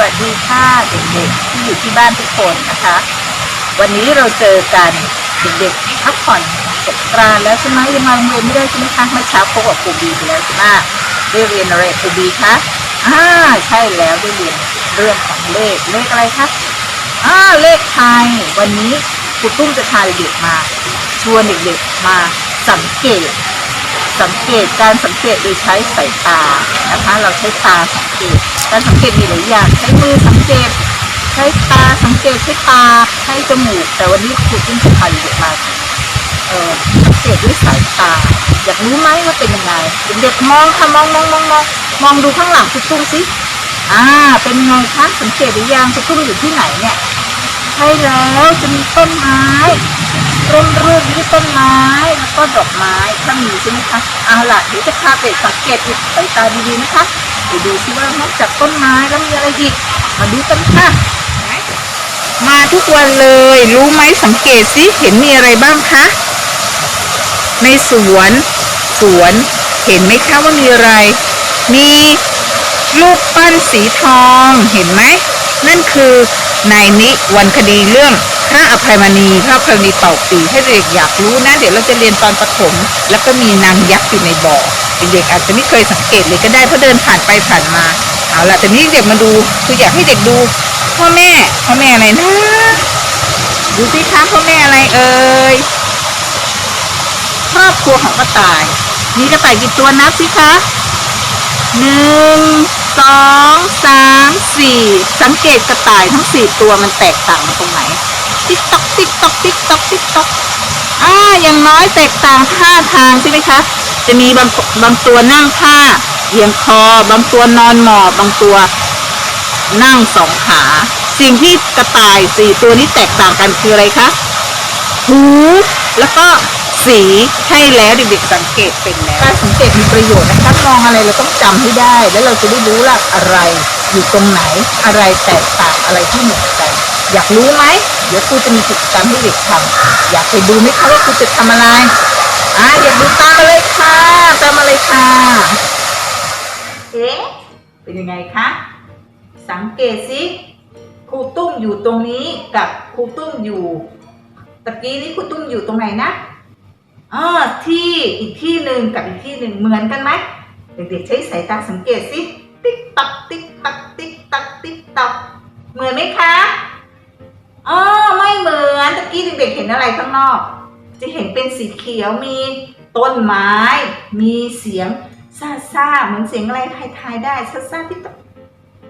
วัสดีค่ะเด็กๆที่อยู่ที่บ้านทุกคนนะคะ วันนี้เราเจอกันเด็กๆพักผ่อนสงกรานแล้วใช่ไหมยังมาโรงเรียนไม่ได้ใช่ไหมคะเมื่อเช้าพบกับครูบีไปแล้วใช่ไหมได้เรียนอะไรครูบีคะอ่าใช่แล้วได้เรียนเรื่องของเลขเลขอะไรคะอ่าเลขไทยวันนี้ครูตุ้มจะพาเด็กๆมาชวนเด็กๆมาสังเกต สังเกตการสังเกตโดยใช้สายตานะคะ เราใช้ตาสังเกต การสังเกตมีหลายอย่างใช้มือสังเกต ใช้ตาสังเกตใช้ตาใช้จมูก แต่วันนี้ครูจิ้งจะพาเด็กมาเออสังเกตด้วยสายตา อยากรู้ไหมว่าเป็นยังไงเด็กมองค่ะมองมองมองมองมองดูข้างหลังครูตุ้งสิอ่าเป็นไงคะสังเกตหรือยังครูตุ้งอยู่ที่ไหนเนี่ยใช่แล้วจะมีต้นไม้ ร่มรื่นที่ต้นไม้แล้วก็ดอกไม้ถ้ามีใช่ไหมคะเอาล่ะเดี๋ยวจะพาไปสังเกตอีกสายตาดีๆนะคะไปดูซิว่านอกจากต้นไม้แล้วมีอะไรอีกมาดูกันค่ะมาทุกวันเลย รู้ไหมสังเกตสิเห็นมีอะไรบ้างคะในสวนสวนเห็นไหมคะว่ามีอะไร มีรูปปั้นสีทองเห็นไหมนั่นคือนายนิวันคดีเรื่อง พระอภัยมณีพระอภัยมณีเป่าปีให้เด็กอยากรู้นะ เดี๋ยวเราจะเรียนตอนประถม แล้วก็มีนางยักษ์อยู่ในบ่อเด็กอาจจะไม่เคยสังเกตเลยก็ได้เพราะเดินผ่านไปผ่านมาเอาล่ะแต่นี้เด็กมาดูคืออยากให้เด็กดู พ่อแม่พ่อแม่อะไรนะดูสิคะพ่อแม่อะไรเอ่ยครอบครัวของกระต่ายมีกระต่ายกี่ตัวนับสิคะหนึ่งสองสามสี่สังเกตกระต่ายทั้งสี่ตัวมันแตกต่างกันตรงไหน ติ๊กตอกติ๊กตอกติ๊กตอกติ๊กตอกอ่าอย่างน้อยแตกต่างท่าทางใช่ไหมคะ จะมีบางบางตัวนั่งท่าเอียงคอบางตัวนอนหมอบบางตัวนั่งสองขา สิ่งที่กระต่ายสี่ตัวนี้แตกต่างกันคืออะไรคะหูแล้วก็สีใช่แล้วเด็กๆสังเกตเป็นแล้วการสังเกตมีประโยชน์นะคะมองอะไรเราต้องจำให้ได้ แล้วเราจะได้รู้ว่าอะไรอยู่ตรงไหนอะไรแตกต่างอะไรที่เหมือนกันอยากรู้ไหม เดี๋ยวครูจะมีกิจกรรมให้เด็กทำอยากไปดูไหมคะว่าครูจะทำอะไรอ่าอยากดูตามมาเลยค่ะตามมาเลยค่ะเอ๊ะเป็นยังไงคะสังเกตสิครูตุ้มอยู่ตรงนี้กับครูตุ้มอยู่ตะกี้นี้คุณตุ้มอยู่ตรงไหนนะอ่าที่อีกที่หนึ่งกับอีกที่หนึ่งเหมือนกันไหมเด็กๆใช้สายตาสังเกตสิติ๊กตักติ๊กตักติ๊กตักติ๊กตักเหมือนไหมคะ อ๋อไม่เหมือนตะกี้เด็กๆเห็นอะไรข้างนอก จะเห็นเป็นสีเขียวมีต้นไม้ มีเสียงซาซาเหมือนเสียงอะไรทายๆได้ซาซาที่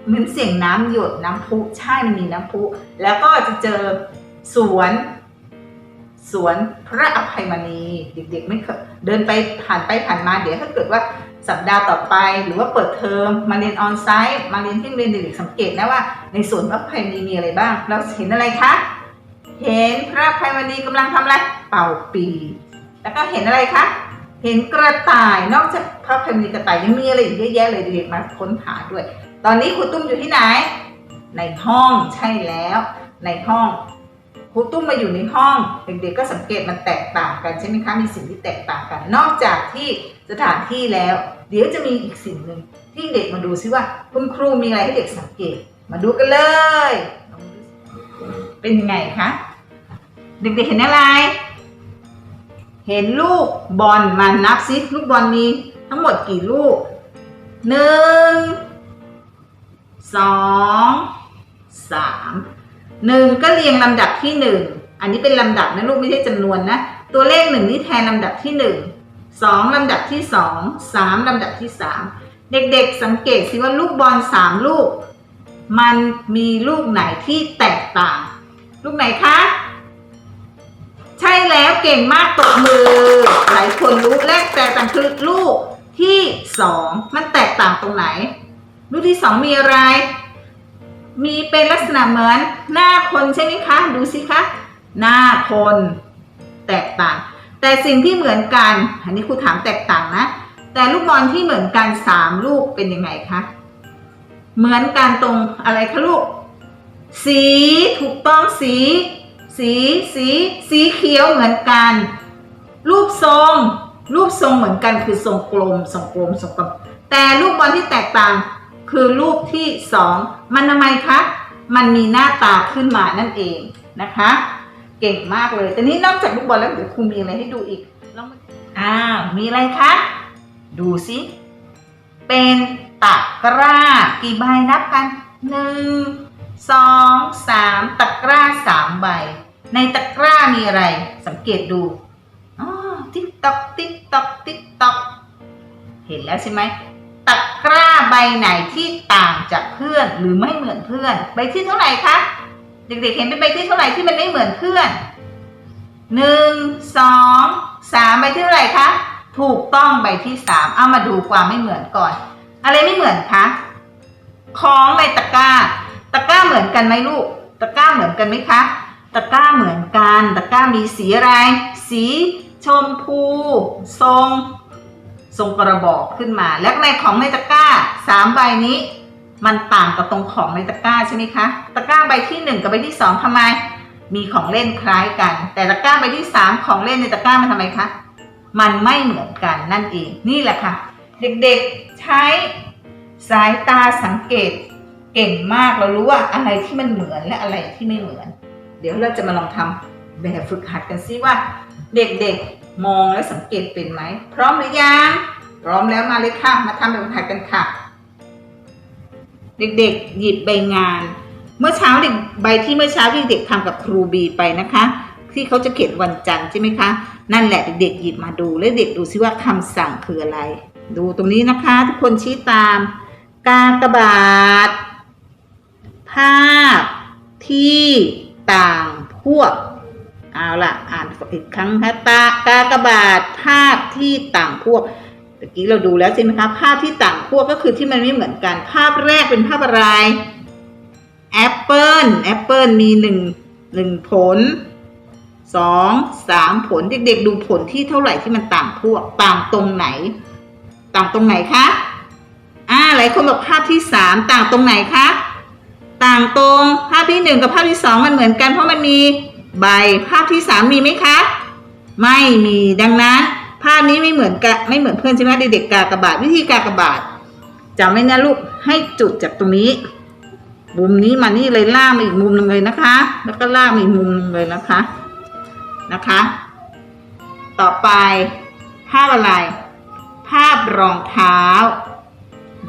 เหมือนเสียงน้ำหยดน้ำพุใช่มันมีน้ำพุ แล้วก็จะเจอสวนสวนพระอภัยมณีเด็กๆไม่เคยเดินไปผ่านไปผ่านมาเดี๋ยวถ้าเกิดว่า สัปดาห์ต่อไปหรือว่าเปิดเทอมมาเรียนออนไซต์มาเรียนที่เรียนเด็กๆสังเกตนะว่า ในสวนพระภัยมณีมีอะไรบ้าง เราเห็นอะไรคะเห็นพระภัยมณีกำลังทำอะไรเป่าปี แล้วก็เห็นอะไรคะเห็นกระต่ายนอกจากพระภัยมณีกระต่ายยังมีอะไรอีกเยอะแยะเลยเด็กมาค้นหาด้วย ตอนนี้ครูตุ้มอยู่ที่ไหน ในห้องใช่แล้ว ในห้องครูตุ้มมาอยู่ในห้องเด็กๆก็สังเกตมันแตกต่างกันใช่ไหมคะมีสิ่งที่แตกต่างกัน นอกจากที่ สถานที่แล้ว เดี๋ยวจะมีอีกสิ่งหนึ่งที่เด็กมาดูซิว่า คุณครูมีอะไรให้เด็กสังเกต มาดูกันเลย เป็นยังไงคะเด็กๆเห็นอะไร เห็นลูกบอลมานับซิลูกบอลมีทั้งหมดกี่ลูกหนึ่งสองสามหนึ่งก็เรียงลำดับที่หนึ่งอันนี้เป็นลำดับนะลูกไม่ใช่จำนวนนะ ตัวเลขหนึ่งนี่แทนลำดับที่หนึ่ง สองลำดับที่สองสามลำดับที่สามเด็กๆสังเกตสิว่าลูกบอลสามลูก มันมีลูกไหนที่แตกต่าง ลูกไหนคะ ใช่แล้วเก่งมากตบมือ หลายคนรู้แรกแตกต่างคือลูกที่สองมันแตกต่างตรงไหน ลูกที่สองมีอะไร มีเป็นลักษณะเหมือน หน้าคนใช่ไหมคะ ดูสิคะ หน้าคน แตกต่าง แต่สิ่งที่เหมือนกัน อันนี้ครูถามแตกต่างนะ แต่ลูกบอลที่เหมือนกันสามลูกเป็นยังไงคะ เหมือนกันตรงอะไรคะลูก สีถูกต้องสี สีสีสีเขียวเหมือนกัน รูปทรง รูปทรงเหมือนกันคือทรงกลมทรงกลมทรงกลม แต่ลูกบอลที่แตกต่างคือรูปที่สองมันทำไมคะ มันมีหน้าตาขึ้นมานั่นเองนะคะ เก่งมากเลย แต่นี้นอกจากลูกบอลแล้วเดี๋ยวครูมีอะไรให้ดูอีกลองมาอ้าวมีอะไรคะ ดูสิเป็นตะกร้า กี่ใบนับกันหนึ่งสองสามตะกร้าสามใบ ในตะกร้ามีอะไร สังเกตดูอ๋อติ๊กตอกติ๊กตอกติ๊กตอกเห็นแล้วใช่ไหมตะกร้าใบไหนที่ต่างจากเพื่อนหรือไม่เหมือนเพื่อน ใบที่เท่าไหร่คะ เด็กๆเห็นเป็นใบที่เท่าไหร่ที่มันไม่เหมือนเพื่อนหนึ่งสองสามใบที่เท่าไหร่คะถูกต้องใบที่สามเอามาดูความไม่เหมือนก่อน อะไรไม่เหมือนคะของในตะกร้า ตะกร้าเหมือนกันไหมลูก ตะกร้าเหมือนกันไหมคะ ตะกร้าเหมือนกัน ตะกร้ามีสีอะไร สีชมพู ทรง ทรงกระบอกขึ้นมา แล้วในของในตะกร้าสามใบนี้ มันต่างกับตรงของในตะกร้าใช่ไหมคะ ตะกร้าใบที่หนึ่งกับใบที่สองทำไม มีของเล่นคล้ายกัน แต่ตะกร้าใบที่สามของเล่นในตะกร้ามันทำไมคะ มันไม่เหมือนกันนั่นเอง นี่แหละค่ะ เด็กๆใช้สายตาสังเกตเก่งมากเรารู้ว่าอะไรที่มันเหมือนและอะไรที่ไม่เหมือน เดี๋ยวเราจะมาลองทำแบบฝึกหัดกันซิว่า เด็กๆมองและสังเกตเป็นไหมพร้อมหรือยังพร้อมแล้วมาเลยค่ะมาทำแบบฝึกหัดกันค่ะ เด็กๆ หยิบใบงาน เมื่อเช้าเด็กใบที่เมื่อเช้าที่เด็กทำกับครูบีไปนะคะ ที่เขาจะเขียนวันจันทร์ใช่ไหมคะ นั่นแหละเด็กๆหยิบมาดูแล้วเด็กดูซิว่าคำสั่งคืออะไร ดูตรงนี้นะคะ ทุกคนชี้ตาม กากบาท ภาพ ที่ต่างพวกเอาล่ะอ่านอีกครั้งนะตากากบาทภาพที่ต่างพวก ตะกี้เราดูแล้วใช่ไหมคะ ภาพที่ต่างพวกก็คือที่มันไม่เหมือนกัน ภาพแรกเป็นภาพอะไรแอปเปิลแอปเปิลมีหนึ่งหนึ่งผลสองสามผล เด็กๆ ดูผลที่เท่าไหร่ที่มันต่างพวกต่างตรงไหน ต่างตรงไหนคะอ่าหลายคนบอกภาพที่สามต่างตรงไหนคะต่างตรงภาพที่หนึ่งกับภาพที่สองมันเหมือนกันเพราะมันมีใบภาพที่สามมีไหมคะ ไม่มีดังนั้น ภาพนี้ไม่เหมือนกันไม่เหมือนเพื่อนใช่ไหมเด็กๆกากระบาทวิธีกากระบาทจำไว้นะลูกให้จุดจากตรงนี้ มุมนี้มานี่เลยล่ากมาอีกมุมหนึ่งเลยนะคะ แล้วก็ลากมาอีกมุมหนึ่งเลยนะคะนะคะ ต่อไปภาพอะไร ภาพรองเท้า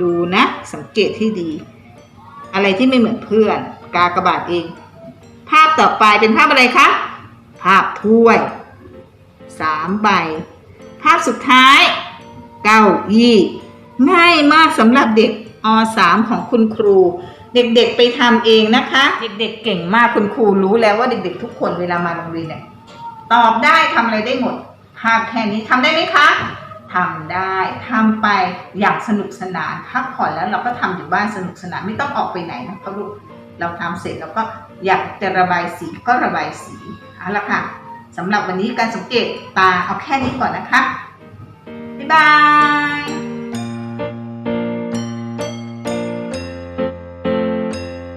ดูนะ สังเกตที่ดี อะไรที่ไม่เหมือนเพื่อน กากระบาทเอง ภาพต่อไปเป็นภาพอะไรคะภาพถ้วยสามใบ ภาพสุดท้าย เก้าอี้ง่ายมากสำหรับเด็กอสามของคุณครู เด็กๆไปทำเองนะคะ เด็กๆเก่งมากคุณครูรู้แล้วว่าเด็กๆ ทุกคนเวลามาโรงเรียนเนี่ยตอบได้ทำอะไรได้หมด ภาพแค่นี้ทำได้ไหมคะทำได้ทำไปอย่างสนุกสนานพักผ่อนแล้วเราก็ทำอยู่บ้านสนุกสนานไม่ต้องออกไปไหนนะคะลูกเราทำเสร็จแล้วก็อยากจะระบายสีก็ระบายสีเอาละค่ะ สำหรับวันนี้การสังเกตตาเอาแค่นี้ก่อนนะคะ บ๊ายบาย